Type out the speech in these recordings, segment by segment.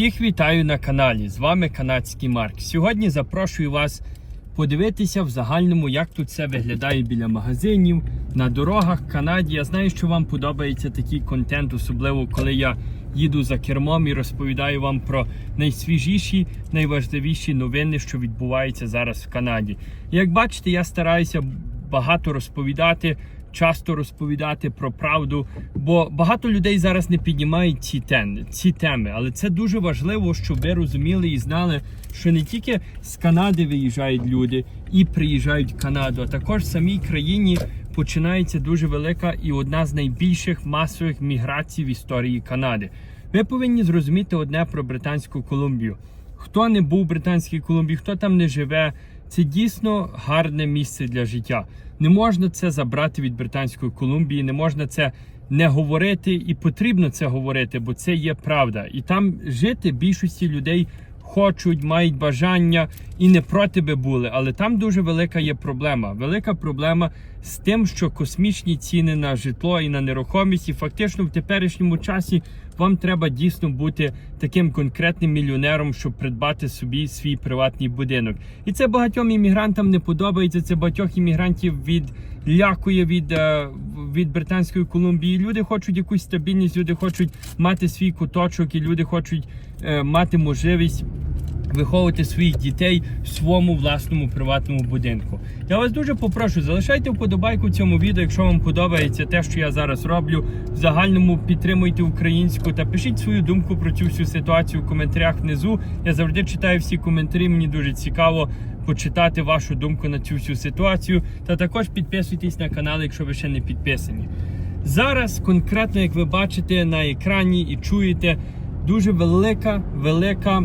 Всіх вітаю на каналі. З вами канадський Марк. Сьогодні запрошую вас подивитися в загальному, як тут все виглядає біля магазинів, на дорогах в Канаді. Я знаю, що вам подобається такий контент, особливо коли я їду за кермом і розповідаю вам про найсвіжіші, найважливіші новини, що відбуваються зараз в Канаді. Як бачите, я стараюся багато розповідати. Часто розповідати про правду, бо багато людей зараз не піднімають ці теми, ці теми. Але це дуже важливо, щоб ви розуміли і знали, що не тільки з Канади виїжджають люди і приїжджають в Канаду, а також в самій країні починається дуже велика і одна з найбільших масових міграцій в історії Канади. Ви повинні зрозуміти одне про Британську Колумбію. Хто не був в Британській Колумбії, хто там не живе, це дійсно гарне місце для життя. Не можна це забрати від Британської Колумбії, не можна це не говорити, і потрібно це говорити, бо це є правда. І там жити більшості людей хочуть, мають бажання і не проти би були. Але там дуже велика є проблема. Велика проблема з тим, що космічні ціни на житло і на нерухомість, і фактично в теперішньому часі вам треба дійсно бути таким конкретним мільйонером, щоб придбати собі свій приватний будинок. І це багатьом іммігрантам не подобається. Це багатьох іммігрантів відлякує від, е, від Британської Колумбії. Люди хочуть якусь стабільність, люди хочуть мати свій куточок, і люди хочуть е, мати можливість. Виховувати своїх дітей в своєму власному приватному будинку. Я вас дуже попрошу, залишайте вподобайку цьому відео, якщо вам подобається те, що я зараз роблю. В загальному підтримуйте українську та пишіть свою думку про цю всю ситуацію в коментарях внизу. Я завжди читаю всі коментарі. Мені дуже цікаво почитати вашу думку на цю всю ситуацію. Та також підписуйтесь на канал, якщо ви ще не підписані. Зараз, конкретно, як ви бачите на екрані і чуєте. Дуже велика, велика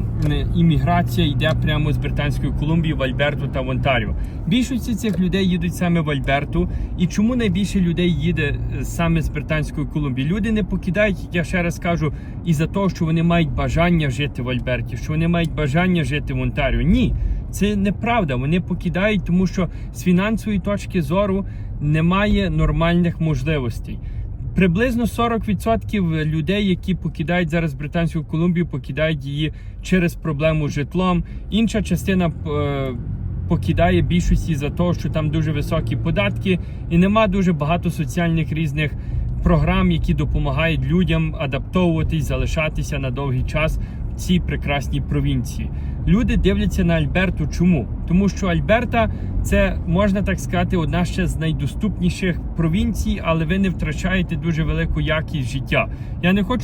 імміграція йде прямо з Британської Колумбії в Альберту та в Онтаріо. Більшості цих людей їдуть саме в Альберту. І чому найбільше людей їде е, саме з Британської Колумбії? Люди не покидають, я ще раз кажу, із-за того, що вони мають бажання жити в Альберті, що вони мають бажання жити в Онтаріо. Ні, це неправда. Вони покидають, тому що з фінансової точки зору немає нормальних можливостей. Приблизно 40% людей, які покидають зараз Британську Колумбію, покидають її через проблему з житлом. Інша частина е, покидає більшості за те, що там дуже високі податки, і нема дуже багато соціальних різних програм, які допомагають людям адаптовуватись, залишатися на довгий час в цій прекрасній провінції. Люди дивляться на Альберту. Чому? Тому що Альберта це можна так сказати, одна ще з найдоступніших провінцій, але ви не втрачаєте дуже велику якість життя. Я не хочу.